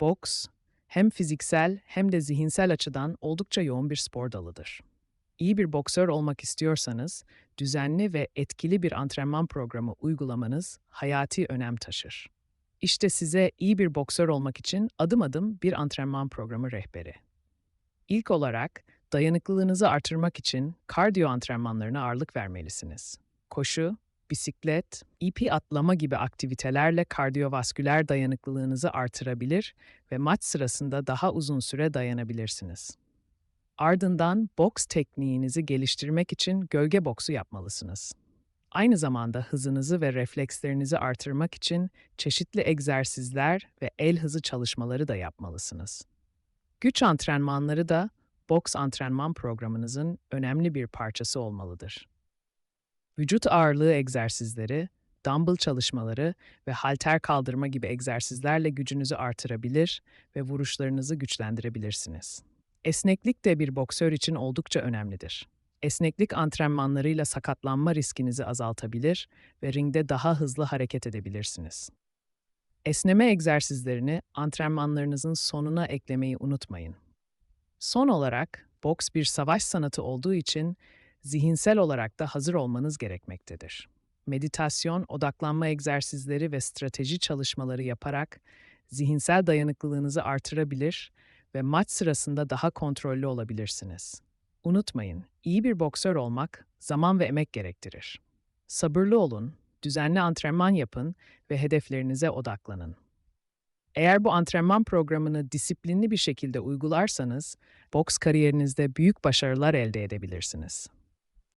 Boks, hem fiziksel hem de zihinsel açıdan oldukça yoğun bir spor dalıdır. İyi bir boksör olmak istiyorsanız, düzenli ve etkili bir antrenman programı uygulamanız hayati önem taşır. İşte size iyi bir boksör olmak için adım adım bir antrenman programı rehberi. İlk olarak dayanıklılığınızı artırmak için kardiyo antrenmanlarına ağırlık vermelisiniz. Koşu, bisiklet, ipi atlama gibi aktivitelerle kardiyovasküler dayanıklılığınızı artırabilir ve maç sırasında daha uzun süre dayanabilirsiniz. Ardından boks tekniğinizi geliştirmek için gölge boksu yapmalısınız. Aynı zamanda hızınızı ve reflekslerinizi artırmak için çeşitli egzersizler ve el hızı çalışmaları da yapmalısınız. Güç antrenmanları da boks antrenman programınızın önemli bir parçası olmalıdır. Vücut ağırlığı egzersizleri, dumbbell çalışmaları ve halter kaldırma gibi egzersizlerle gücünüzü artırabilir ve vuruşlarınızı güçlendirebilirsiniz. Esneklik de bir boksör için oldukça önemlidir. Esneklik antrenmanlarıyla sakatlanma riskinizi azaltabilir ve ringde daha hızlı hareket edebilirsiniz. Esneme egzersizlerini antrenmanlarınızın sonuna eklemeyi unutmayın. Son olarak, boks bir savaş sanatı olduğu için zihinsel olarak da hazır olmanız gerekmektedir. Meditasyon, odaklanma egzersizleri ve strateji çalışmaları yaparak zihinsel dayanıklılığınızı artırabilir ve maç sırasında daha kontrollü olabilirsiniz. Unutmayın, iyi bir boksör olmak zaman ve emek gerektirir. Sabırlı olun, düzenli antrenman yapın ve hedeflerinize odaklanın. Eğer bu antrenman programını disiplinli bir şekilde uygularsanız, boks kariyerinizde büyük başarılar elde edebilirsiniz.